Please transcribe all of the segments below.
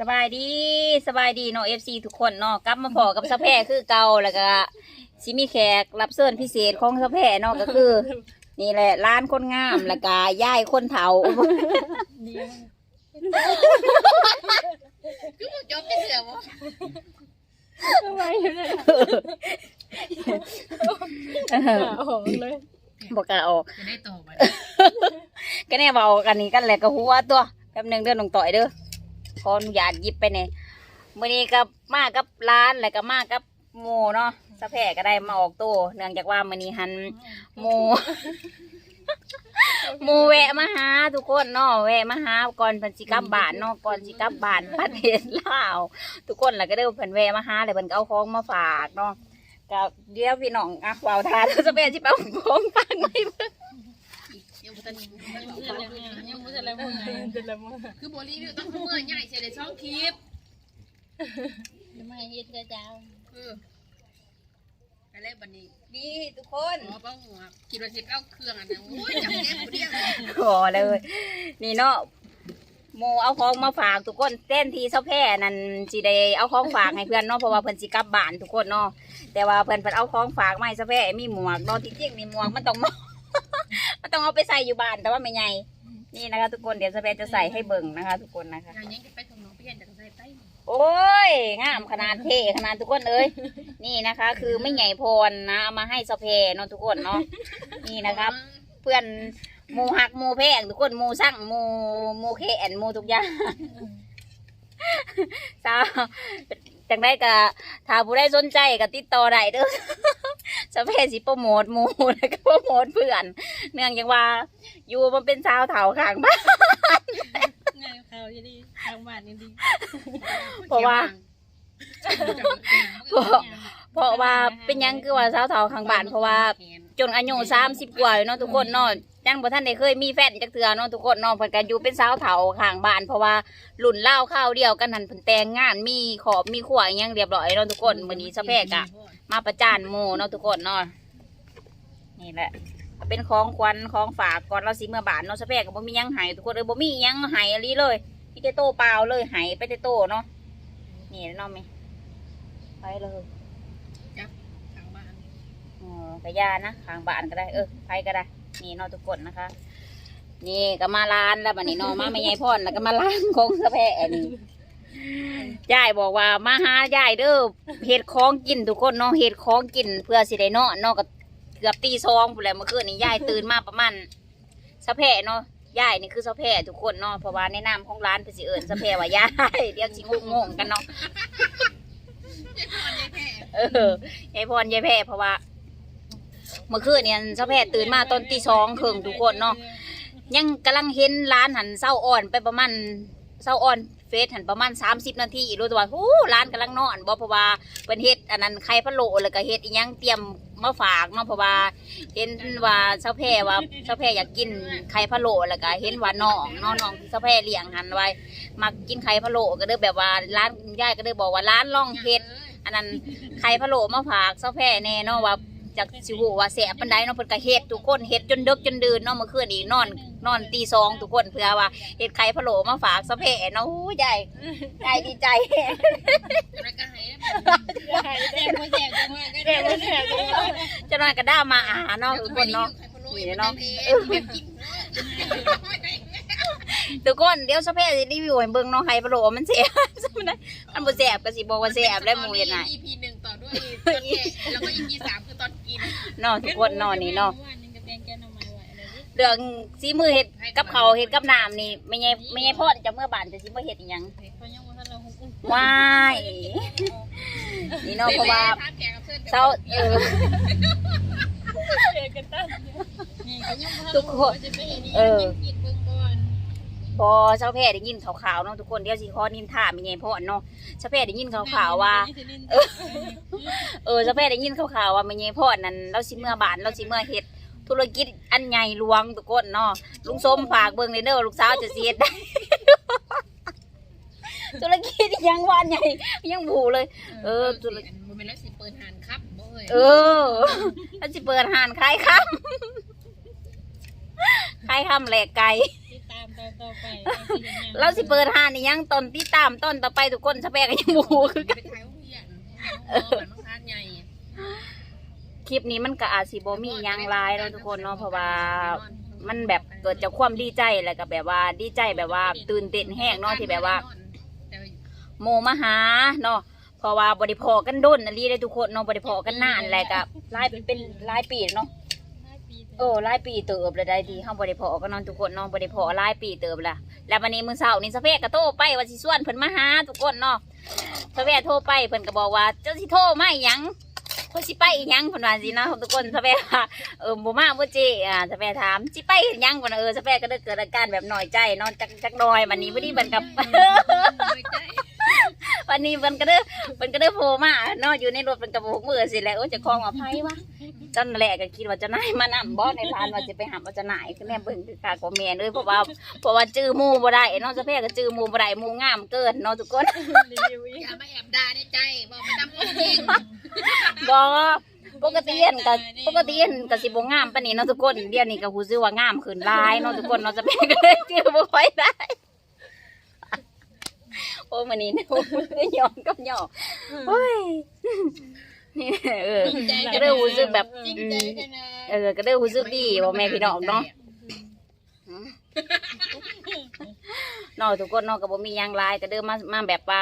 สบายดีสบายดีเนาะเอฟซีทุกคนเนาะกลับมาพอกับสะแพร่คือเก่าแล้วก็สิมีแขกรับเชิญพิเศษของสะแพร่เนาะก็คือ นี่แหละร้านคนงามแล้วก็ย่ายคนเฒ่าคือบ่จบจะเสือบ่ทำไมเนี่ยโอ้โหเลยบอกกล้าออกจะได้ต่อบัดก็แน่เบากันนี้กันแหละก็หัวตัวแป๊บหนึงเด้อน้องต่อยเด้อ ขออนุญาตหยิบไปเนี่ยมื้อนี้ก็มากับร้านแล้วก็มากับหมูเนาะสะแพร่ก็ได้มาออกตัวเนื่องจากว่ามื้อนี้หันหมูหมูแวะมาหาทุกคนเนาะแวะมาหาก่อนเพิ่นสิกับบานเนาะก่อนสิกับบานประเทศลาวทุกคนแล้วก็เด้อเพิ่นแวะมาหาแล้วเพิ่นก็เอาของมาฝากเนาะก็เดี๋ยวพี่น้องอะเว้าทานสะแพร่สิไปเอาของฝากให้เพิ่นยังบ่ทันยังไม่ใช่แล้วมึงเดือน ละมึงคือบ่รีวิวต้องเมื่อใหญ่เสียได้ช่องคลิปไม่เฮ็ดกระเจ้าเออไปแล้วบัดนี้นี่ทุกคนหมอป้าหัวคิดว่าสิไปเอาเครื่องอันนั้นโอ้ยจังแก้ผู้เดียวขอเลย นี่เนาะโมเอาของมาฝากทุกคนเต้นทีเช้าแพร่นั่นสิได้เอาของฝากให้เพื่อนเนาะเพราะว่าเพื่อนสิกลับบ้านทุกคนเนาะแต่ว่าเพื่อนเพิ่นเอาของฝากมาให้เช้าแพร่มีหมวกเนาะที่จริงนี่หมวกมันต้องมันต้องเอาไปใส่อยู่บ้านแต่ว่าไม่ใหญ่ นี่นะคะ ทุกคนเดี๋ยวเช้าแพร่จะใส่ให้เบิ่งนะคะ ทุกคนนะคะ อย่างยังจะไปของน้องเพี้ยนจากใส่ไปโอ้ยงามขนาดเท่ขนาดทุกคนเอ้ยนี่นะคะ คือไม่ใหญ่พรนะเอามาให้เช้าแพร่เนาะทุกคนเนาะนี่นะครับ เพื่อนหมูหักหมูแพงทุกคนหมูสั่งหมูหมูเขนหมูทุกอย่างสาว จังได้กะถ้าผู้ได้สนใจก็ติดต่อได้เด้อสเปซสิโปรโมทหมูแล้วก็โปรโมทเพื่อน เนื่องจากว่าอยู่มันเป็นสาวเถาข้างบ้านงานเขาอยู่ดีทางบ้านนี่ดีเพราะว่าเพราะว่าเป็นหยังคือว่าสาวเถาข้างบ้านเพราะว่า จนอายุสามสิบกว่าแล้วเนาะทุกคนเนาะยังบ่ท่านได้เคยมีแฟนจักเทื่อเนาะทุกคนเนาะเพิ่นก็อยู่เป็นสาวเฒ่าข้างบ้านเพราะว่ารุ่นเล่าวข้าวเดียวกันหันเพิ่นแต่งงานมีขอบมีขวอิหยังเรียบร้อยเนาะทุกคนมื้อนี้สะแพกอะมาประจานหมู่เนาะทุกคนเนาะนี่แหละก็เป็นของขวัญของฝากก่อนเราสิเมื่อบานเนาะสะแพกก็บ่มีหยังให้ทุกคนเอ้ยบ่มีหยังให้อะไรเลยมีแต่โตเปล่าเลยให้ไปแต่โตเนาะนี่เนาะแม่ไปเลยทางบ้านอ๋อ กระยานะข้างบ้านก็ได้ เออไปก็ได้ นี่นาะทุกคนนะคะ นี่ก็มาร้านแล้วบัดนี้นาะมาไม่ใหญ่พ่อนแล้วก็มาร้านของสะแพะนี่ยายบอกว่ามาหายายเด้อเห็ดของกินทุกคนเนาะเห็ดของกิน เพื่อสิได้เนาะนาะก็เกือบตีซองพู้นแล้วเมื่อคืนนี้ยายตื่นมาประมาณสะแพะเนาะยายนี่คือสะแพะทุกคนเนาะเพราะว่าในนามของร้านเพิ่นสิเอิ้นสะแพะว่ายายเดี๋ยวสิงงๆกันเนาะเออยายพรยายแพรเพราะว่า เมื่อคืนเนี่ยเจ้าแพรตื่นมาตอนตีสองครึ่งทุกคนเนาะยังกำลังเห็นร้านหันเศร้าอ่อนไปประมาณเศร้าอ่อนเฟสหันประมาณสามสิบนาทีรู้ตัวว่าหู้ร้านกำลังนอนบ่เพราะว่าเป็นเฮ็ดอันนั้นไข่พะโล้แล้วก็เฮ็ดอีหยังเตรียมมาฝากเนาะเพราะว่าเห็นว่าเจ้าแพรว่าเจ้าแพรอยากกินไข่พะโล้แล้วก็เห็นว่าน้องน้องน้องเจ้าแพรเลี้ยงหันไว้มากินไข่พะโล้ก็เลยแบบว่าร้านยายก็เลยบอกว่าร้านล่องเฮ็ดอันนั้นไข่พะโล้มาฝากเซาแพ่แน่เนาะว่า จากสิวว่าแสบปันไดเนาะเพิ่นก็เฮ็ดทุกคนเฮ็ดจนดึกจนดื่นเนาะเมื่อคืนอีกนอน นอนตีสองทุกคนเพื่อว่าเฮ็ดไข่พะโล้มาฝากสะเพะเนาะหูใหญ่ใจดีใจแล้วก็ให้แดงบ่แสบบ่มาก็แดงบ่แสบจนนอนก็ด้ามาอาเนาะทุกคนเนาะนี่เนาะทุกคนเดี๋ยวสะเพสิรีวิวให้เบิ่งเนาะไข่พะโล้มันแสบมันบ่แสบก็สิบอกว่าแสบแล้วหมู่เฮ็ดไหน EP 1ต่อด้วยแล้วก็ EP 3 นอนทุกคนนอนนี่เนาะเรื่องซีมือเห็ดกับเขาเห็ดกับน้ำนี่ไม่ไงไม่ไงพ่อจะเมื่อบานจะซีมือเห็ดยังว้ายนี่เนาะเพราะว่าเศร้าเออทุกคนเออ พอเช้าแพทย์ได้ยินข่าวๆเนาะทุกคนเดี๋ยวสิขอนินท่ามีไงพ่อเนาะเช้าแพทย์ได้ยินข่าวๆว่า เออเช้าแพทย์ได้ยินข่าวๆว่ามีไงพ่อนั่นเราสิเมื่อบานเราสิเมื่อเฮ็ดธุรกิจอันใหญ่หลวงทุกคนเนาะลุงส้มฝากเบิ่งเด้อลูกสาวจะสิเฮ็ดได้ธุรกิจยังว่าอันใหญ่ยังบูเลย เออธุรกิจมันเป็นแล้วสิเปิดหานครับบ่เอยเออถ้าสิเปิดหานขายคำขายคำแหลกไก่ ติดตามตอนต่อไปเราสิเปิดหานนี่ยังตอนที่ตามต้นต่อไปทุกคนสเปกก็ยังบูคือกันไปถ่ายห้องเรียนห้องเรียนห้องใหญ่คลิปนี้มันก็อาจสิบ่มีหยังหลายเนาะทุกคนเนาะเพราะว่ามันแบบเกิดจากความดีใจแล้วก็แบบว่าดีใจแบบว่า ตื่นเต้นแห้งเนาะที่แบบว่า โมมาหาเนาะเพราะว่าบริพอกันด้นนะลีได้ทุกคนเนาะบริพอกันนานแหละกับหลายเป็นหลายปีเนาะ เออหลายปีเติบเลยได้ดีเฮาบริพอกันเนทุกคนเนาะบริพอหลายปีเติบละแล้ววันนี้มื้อเช้านี่สะเพกก็โทรไปว่าสิชวนเพิ่นมาหาทุกคนเนาะสะเพกโทรไปเพิ่นก็บอกว่าเจ้าสิโทรมาอีหยังเพิ่นสิไปอีหยังเพิ่นว่าสิเนาะทุกคนสะเพกว่าเออบ่มาบ่เจอ่าสะเพกถามสิไปเฮ็ดหยังเพิ่นว่าเออสะเพกก็ได้เกิดอาการแบบน้อยใจเนาะจักจักหน่อยวันนี้พอดีเพิ่นกับ วันนี้มันก็เด้อมันก็เด้อโผล่มาเนาะอยู่ในรถมันกระโบกมือสิแหล้วโอ้จะคล้องอภัยวะจันแหละก็คิดว่าจะนายมานำบ่ในพานว่าจะไปหาว่าจะนายคือแม่เบิ่งคือคากว่าแม่เลยเพราะว่าเพราะว่าจื้อหมู่บ่ได้เนาะจะแพ้ก็จื้อหมู่บ่ได้หมู่งามเกินเนาะทุกคนรีวิวอีกอย่ามาแอบด่าในใจบอกมาทำจริงบ่ปกติเห็นก็ปกติเห็นก็สิบ่งามปานนี้เนาะทุกคนเดี๋ยวนี้ก็ฮู้สึกว่างามขึ้นหลายเนาะทุกคนเนาะจะแพ้ก็เลยจื้อบ่ค่อยได้โอ้มื้อนี้เนี่ยยอมกับยอมโอ้ยนี่เออก็ได้รู้สึกแบบจริงใจกันนะเออก็ได้รู้สึกดีว่าแม่พี่น้องเนาะเนาะทุกคนเนาะก็บ่มีหยังหลายก็เดินมามาแบบว่า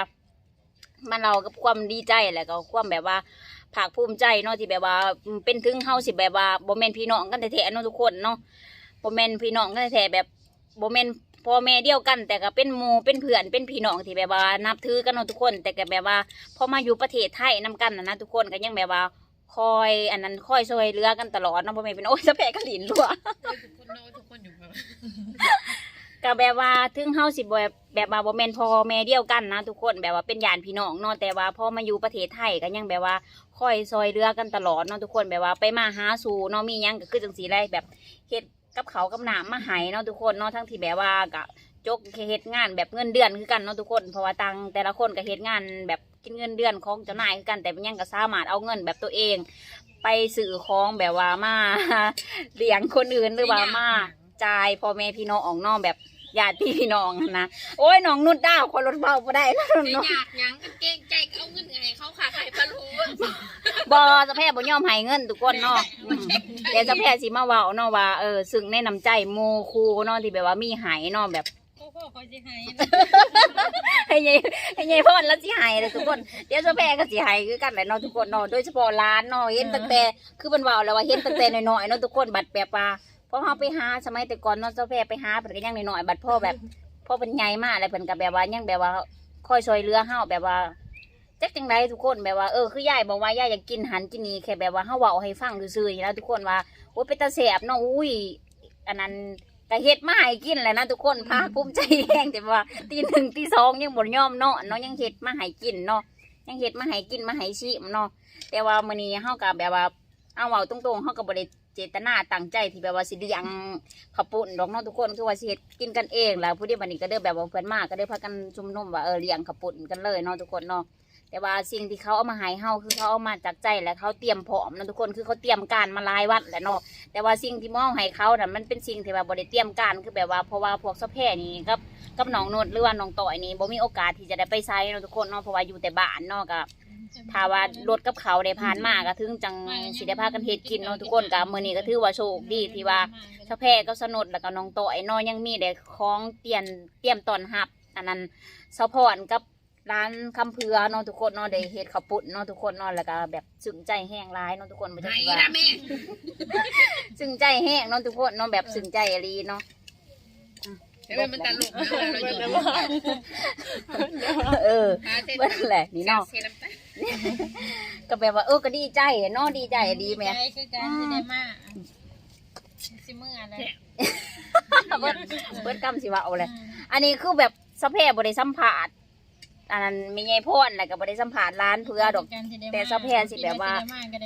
มาเรากับความดีใจแหละก็ความแบบว่าภาคภูมิใจเนาะที่แบบว่าอืมเป็นถึงเฮาสิแบบว่าบ่แม่นพี่น้องกันแท้ๆเนาะทุกคนเนาะบ่แม่นพี่น้องกันแท้ๆแบบบ่แม่น พ่อแม่เดียวกัน แต่ก็เป็นหมู่เป็นเพื่อนเป็นพี่น้องที่แบบว่านับถือกันเนาะทุกคน แต่ก็แบบว่าพอมาอยู่ประเทศไทยนํกันนะนะทุกคนก็ยังแบบว่าคอยอันนั้นคอยช่วยเหลือกันตลอดเนาะพ่อแม่เป็นโอ้ยสะแพกกระลินรัวทุกคนโน้ทุกคนอยู่แบบก็แบบว่าถึงเฮาสิบแบบแบบว่าบ่แม่นพ่อแม่เดียวกันนะทุกคนแบบว่าเป็นญาติพี่น้องเนาะแต่ว่าพอมาอยู่ประเทศไทยก็ยังแบบว่าคอยซอยเรือกันตลอดเนาะทุกคนแบบว่าไปมาหาสู่เนาะมียังก็คือจังซี่แหละแบบเฮ็ด กับเขากับหนามมาหายเนาะทุกคนเนาะทั้งที่แบบว่าก็จกเฮ็ดงานแบบเงินเดือนคือกันเนาะทุกคนเพราะว่าตังแต่ละคนก็เฮ็ดงานแบบกินเงินเดือนของเจ้านายคือกันแต่เป็นยังก็สามารถเอาเงินแบบตัวเอง ไปสื่อของแบบว่ามาเลี้ยงคนอื่นหรือว่ามาจ่ายพ่อแม่พี่น้องออกนอกแบบ ญาติพี่น้องนะโอ้ยน้องนุ่นดาวคนรถเบาบ่ได้แล้วไม่เนาะอยากยังก็เก่งใจก็เอาเงินไงเขาขาไข่ปลาลูบอสะแพทย์บ่ยอมให้เงินทุกคนเนาะอืมเดี๋ยวสะแพทย์สิมาเว้าเนาะว่าเออซึ่งในน้ำใจโมครูเนาะที่แบบว่ามีใหายเนาะแบบพ่อพ่อคอยจะให้ให้ยายให้ยายพ่นแล้วสิใหายเลยทุกคน เดี๋ยวสะแพทย์ก็สิใหายคือกันแหละเนาะทุกคนเนาะโดยเฉพาะร้านเนาะเห็นตั้งแต่คือเพิ่นเว้าแล้วว่าเห็นตั้งแต่น้อยๆเนาะทุกคนบัดแบบว่า พอเฮาไปหาสมัยแต่ก่อนเนาะสะแพทย์ไปหาเพิ่นก็ยังน้อยๆบัดพ่อแบบพอเป็นใหญ่มากอะไรเพิ่นก็แบบว่ายังแบบว่าคอยช่วยเหลือเฮาแบบว่าจักจังไดทุกคนแบบว่าเออคือยายบอกว่ายายอยากกินหันกินนี่แค่แบบว่าเฮาเว้าให้ฟังซื่อๆนี่นะทุกคนว่าโอ้ยเป็นตาแสบเนาะอุ้ยอันนั้นก็เฮ็ดมาให้กินแหละนะทุกคนภาคภูมิใจแห้งแต่ว่าตีหนึ่งตีสองยังบ่ยอมเนาะเนาะยังเฮ็ดมาให้กินเนาะยังเฮ็ดมาให้กินมาให้ชิมเนาะแต่ว่ามื้อนี้เฮาก็แบบว่าเอาเว้าตรงๆเฮาก็บ่ได้ เจตนาตั้งใจที่แบบว่าสิเลี้ยงขาวปุ่นดอกเนาะทุกคนคือว่าสิเฮ็ดกินกันเองแล้วผู้ที่บันนี้ก็เด้อแบบว่าเพื่อนมากก็ได้พากันชุมนุมว่าเออเลี้ยงขาวปุ่นกันเลยเนาะทุกคนเนาะแต่ว่าสิ่งที่เขาเอามาให้เฮาคือเขาเอามาจากใจและเขาเตรียมพร้อมเนาะทุกคนคือเขาเตรียมการมาหลายวันแหละเนาะแต่ว่าสิ่งที่มองให้เขาน่ะมันเป็นสิ่งที่ว่าบ่ได้เตรียมการคือแบบว่าเพราะว่าพวกสะแพร่นี่กับกับน้องนุชหรือว่าน้องต่อยนี่บ่มีโอกาสที่จะได้ไปไซเนาะทุกคนเนาะเพราะว่าอยู่แต่บ้านเนาะก็ ถ้าว่ารถกับเขาได้ผ่านมาก็ถึงจังสิได้พากันเฮ็ดกินเนาะทุกคนก็มื้อนี้ก็ถือว่าโชคดีที่ว่าชาวแพร่ก็สนุดแล้วก็น้องโตไอ้น้อยยังมีได้ของเตรียมเตรียมต้อนรับ อันนั้นสะพอนกับร้านคำเพือเนาะทุกคนเนาะได้เฮ็ดข้าวปุ้นเนาะทุกคนเนาะแล้วก็แบบซึ้งใจแห้งร้ายเนาะทุกคนบ่ไหนจักสิว่านะแม่ซึ้งใจแห้งเนาะทุกคนเนาะแบบซึ้งใจอีหลีเนาะแต่ว่ามันตลกนะเราอยู่เออหาเส้นเบิ่นแหละนี่เนาะเส้นน้ำตาล ก็แบบว่าเออก็ดีใจเนาะดีใจดีแม่ใจคือการที่ได้มาสิมืออะไรเบิดเบิดกำสิว่าเอาเลยอันนี้คือแบบสะเพบริสัมผัสอันนั้นมีไงพ่นแล้วก็บริสัมผัสร้านเพื่อดอก แต่สะแพนสิแบบว่า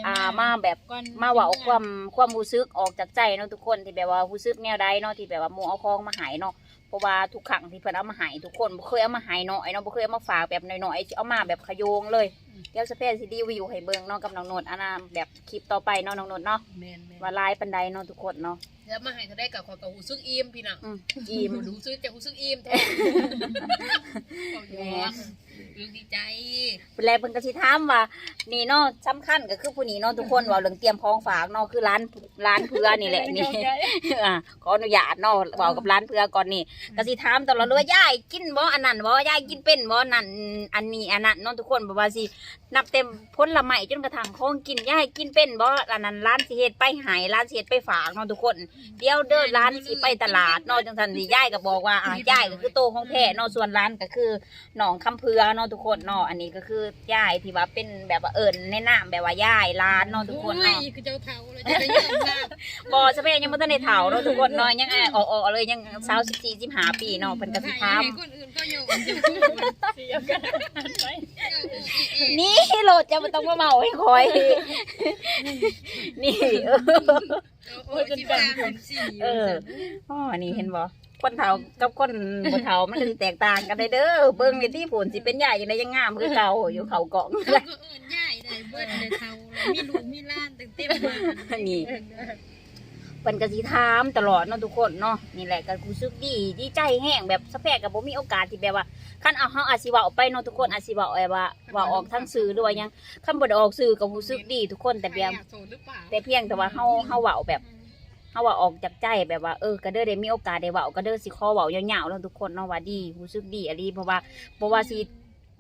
อ่ามาแบบมาเว่าความความรู้สึกออกจากใจเนาะทุกคนที่แบบว่ารู้สึกแนวใดเนาะที่แบบว่าหมูเอาของมาใหายเนาะเพราะว่าทุกครั้งที่เพิ่นเอามาใหายทุกคนบ่เคยเอามาใหายเนาะไอ้เนาะบ่เคยเอามาฝากแบบน้อยๆเอามาแบบขโยงเลยอ เดี๋ยวสเปซสิรีวิวให้เบิ่งเนาะกับน้องโนดอันน่ะแบบคลิปต่อไปเนาะน้องโนดเนาะแมนแมนว่าลายปันไดเนาะทุกคนเนาะแล้วมาให้เขาได้กับขอกับหูซึกอิ่มพี่น้องอืมอิ่ม ดูซึกจากหูซึกอิ่มแท้ขอบคุณรู้ดีใจเป็นไรเพิ่นก็สิถามว่า นี่เนาะสำคัญก็คือผู้นี้เนาะทุกคนเว่าเรื่องเตรียมของฝากเนาะคือร้านร้านเพื่อนี่แหละนี่ อะขออนุญาตเนาะเว้ากับร้านเพื่อก่อนนี่ก็สิถามตลอดเลยว่ายายกินบ่อันนั้นบ่ยายกินเป็นบ่นั่นอันนี้อันนั้นเนาะทุกคนบอกว่าสินับเต็มผลไม้จนกระทั่งของกินยายกินเป็นบ่อันนั้นร้านสิเฮ็ดไปใหายร้านสิเฮ็ดไปฝากเนาะทุกคน เดี๋ยวเด้อร้านสิไปตลาดเนาะจังซั่นสิยายก็บอกว่าอะยายก็คือโตของแท้เนาะส่วนร้านก็คือหนองคำเพือเนาะทุกคนเนาะอันนี้ก็คือยายที่ว่าเป็นแบบว่าเอิ้นในนามแบบว่ายายร้านเนาะทุกคนเนาะ คือเจ้าเท้าเลยจะได้ยินมากบอสเปยังบ่ทันได้เฒ่าเนาะทุกคนเนาะยังอะออกๆเลยยังสาว14 15ปีเนาะเพิ่นก็สิถามคนอื่นก็โยนเสียกันไปนี่โหลดจะบ่ต้องมาเมาให้คอย นี่เออโอ้ยจนกันผลสีเอออ๋อนี่เห็นบ่คนเฒ่ากับคนบ่เฒ่ามันก็สิแตกต่างกันได้เด้อเบิ่งในที่ผลสิเป็นใหญ่ยังไดยังงามคือเก่าอยู่เขากล่องก็เอิญใหญ่ได้เบิ้ลได้เท่ามีลูกมีล้านเต็มเต็มมานี่ เพิ่นก็สิถามตลอดเนาะทุกคนเนาะนี่แหละก็รู้สึกดีดีใจแห้งแบบสะแพกก็บ่มีโอกาสที่แบบว่าคันเอาเฮาอาจสิเว้าไปเนาะทุกคนอาจสิเว้าไอ้ว่าเว่าออกทางสื่อด้วยยังคันบ่ได้ออกสื่อก็รู้สึกดีทุกคนแต่เพียงโสดหรือเปล่าแต่เพียงแต่ว่าเฮาเฮาเว้าแบบเฮาเว่าออกจากใจแบบว่าเออก็เด้อได้มีโอกาสได้เว้าก็เด้อสิขอเว้ายาวๆแล้วทุกคนเนาะว่าดีรู้สึกดีอะลีเพราะว่าบ่ว่าสิ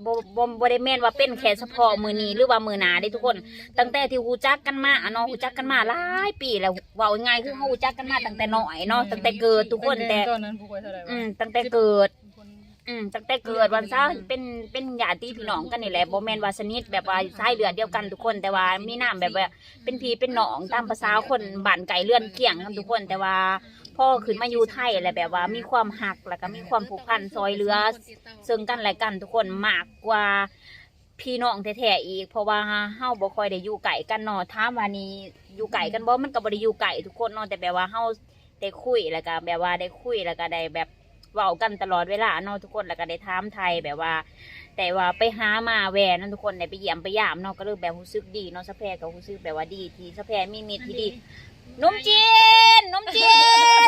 บ่บ่บ่ได้แม่นว่าเป็นแค่เฉพาะมื้อนี้หรือว่ามื้อหน้าเด้ทุกคน ตั้งแต่ที่รู้จักกันมาอะเนาะรู้จักกันมาหลายปีแล้วเว้าง่ายๆคือเฮารู้จักกันมาตั้งแต่น้อยเนาะตั้งแต่เกิดทุกคนแต่ ตอนนั้นผู้ป่วยเท่าไหร่อืวะมตั้งแต่เกิด คนอืมตั้งแต่เกิดวันซะเป็นเป็นญาติพี่น้องกันนี่แหละบ่แม่นว่าสนิทแบบว่าสายเลือดเดียวกันทุกคน แต่ว่ามีน้ำแบบว่าเป็นพี่เป็นน้องตามภาษาคนบ้านไก่เลื่อนเกี่ยงกันทุกคน แต่ว่า พ่อขึ้นมาอยู่ไทยอะไรแบบว่า มีความหักแล้วก็มีความผูกพันซอยเรือ ซึ่งกันและกันทุกคนมากกว่าพี่น้องแท้ๆอีก เพราะว่าเฮาบ่ค่อยได้อยู่ไกลกันเนาะถามว่านี่อยู่ไกลกันบ่มันก็บ่ได้อยู่ไกลทุกคนเนาะแต่แบบว่าเฮาได้คุยแล้วก็แบบว่าได้คุยแล้วก็ได้แบบเว้ากันตลอดเวลาเนาะทุกคนแล้วก็ได้ถามไทยแบบว่า แต่ว่าไปหามาแหวนนั่นทุกคนได้ไปเยี่ยมไปยามเนาะก็เลยแบบรู้สึกดีเนาะสะแพรก็รู้สึกแบบว่าดีที่สะแพรมีมิตรที่ดี นมจีนนมจี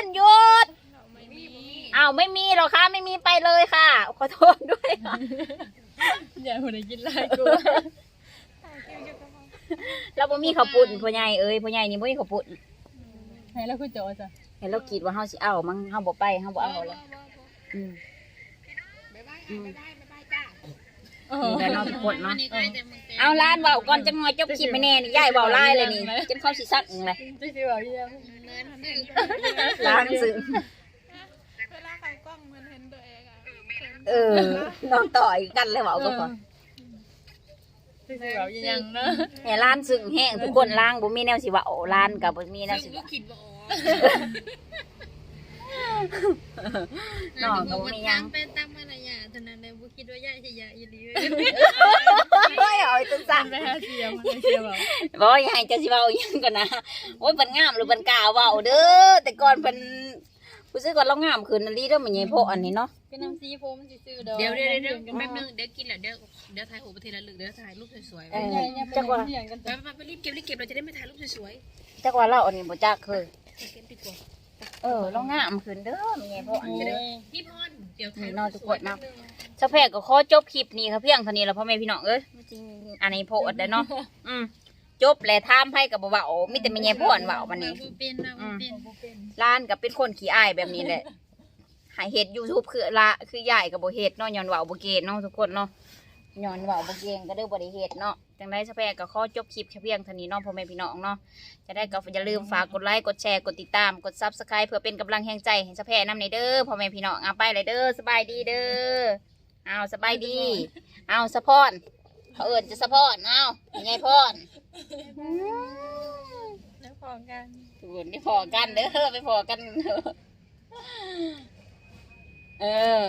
นหยุดไม่มีอ้าวไม่มีหรอกค่ะไม่มีไปเลยค่ะ ขอโทษด้วยค่ะอย่าคนไหนกินไรกูแล้วบ่มีข้าวปุ่นพ่อใหญ่เอ้ยพ่อใหญ่นี่บ่มีข้าวปุ่นให้แล้วคือจอจ้ะเห็นเราคิดว่าเฮาสิเอามั้งเฮาบ่ไปเฮาบ่เอาแล้วอืมบ๊ายบาย บ๊ายบายบ๊ายบายจ้านี่แหละเนาะทุกคนเนาะนี่ก็จะมึงเอาล้านเว้าก่อนจังหน่อยจบคลิปไปแน่นี่ยายเว้าลายเลยนี่จนเขาสิซักเลยจริงๆแบบยังเนินดื้อล้านซึ้งเวลาใครกล้องมันเห็นตัวเองอะเออน้องต่อยกันเลยเว้าก็พอจริงๆแบบยังเนาะแห่ล้านซึ้งแห้งทุกคนล้างบ่มีแนวสิเว้าล้านก็บ่มีแนวสิซึ่งก็เว้าคิดว่าอ๋อน้องก็บ่มีหยังเป็นตามมารยาทเท่านั้นเลยบ่ คิดว่าย่าสิยาอีหลีเฮ้ยเอาไอ้ตัวสั่นไปหาเสียมให้เสียแบบบ่อยากให้เจ้าสิเว้าหยังก่อนนะโอ้ยเพิ่นงามหรือเพิ่นกล้าเว้าเด้อแต่ก่อนเพิ่นรู้สึกว่าเรางามขึ้นนั่นลีเด้อมันใหญ่โพอันนี้เนาะเป็นน้ำซีโฟมซื่อๆดอกเดี๋ยวเดี๋ยวเดี๋ยวแป๊บนึงเดี๋ยวกินแล้วเดี๋ยวเดี๋ยวถ่ายโอประเทศละลึกเดี๋ยวถ่ายรูปสวยๆเอไปอจักว่าอย่างกันไปไปรีบเก็บรีบเก็บเราจะได้ไม่ถ่ายรูปสวยจักว่าเราอันนี้บ่จักเคยๆเก็บดีกว่า เออเรางามขึ้นเด้อมันใหญ่โพอันนี้เด้อ พี่พรเดี๋ยวถ่ายนี่นอนทุกคนนะ สะแพกก็ขอจบคลิปนี้ค่ะเพียงเท่านี้แล้วพ่อแม่พี่น้องเอ้ยจริงอันนี้โพดได้เนาะอืมจบแล้วถามไผก็บ่เว้ามีแต่แม่ใหญ่โพอันเว้าวันนี้เป็นนะเป็นร้านก็เป็นคนขี้อายแบบนี้แหละ หายเฮ็ด YouTube คือละคือใหญ่กับบ่เฮ็ดเนาะย้อนเว้าบ่เก่งเนาะทุกคนเนาะ ย้อนเว้าบ่เก่งก็เด้อบ่ได้เฮ็ดเนาะจังได๋สะแพกก็ขอจบคลิปแค่เพียงเท่านี้เนาะพ่อแม่พี่น้องเนาะจะได้ก็อย่าลืมฝากกดไลค์กดแชร์กดติดตามกด Subscribe เพื่อเป็นกำลังแห่งใจให้สะแพนำในเด้อพ่อแม่พี่น้องเอาไปเลยเด้อสบายดีเด้อเอาสบายดี เอาสะพอนเขาเอิ้นจะสะพอนเอาไงพอนแล้วพอกันทุกคนได้พอกันเด้อไปพอกันเด้อเออ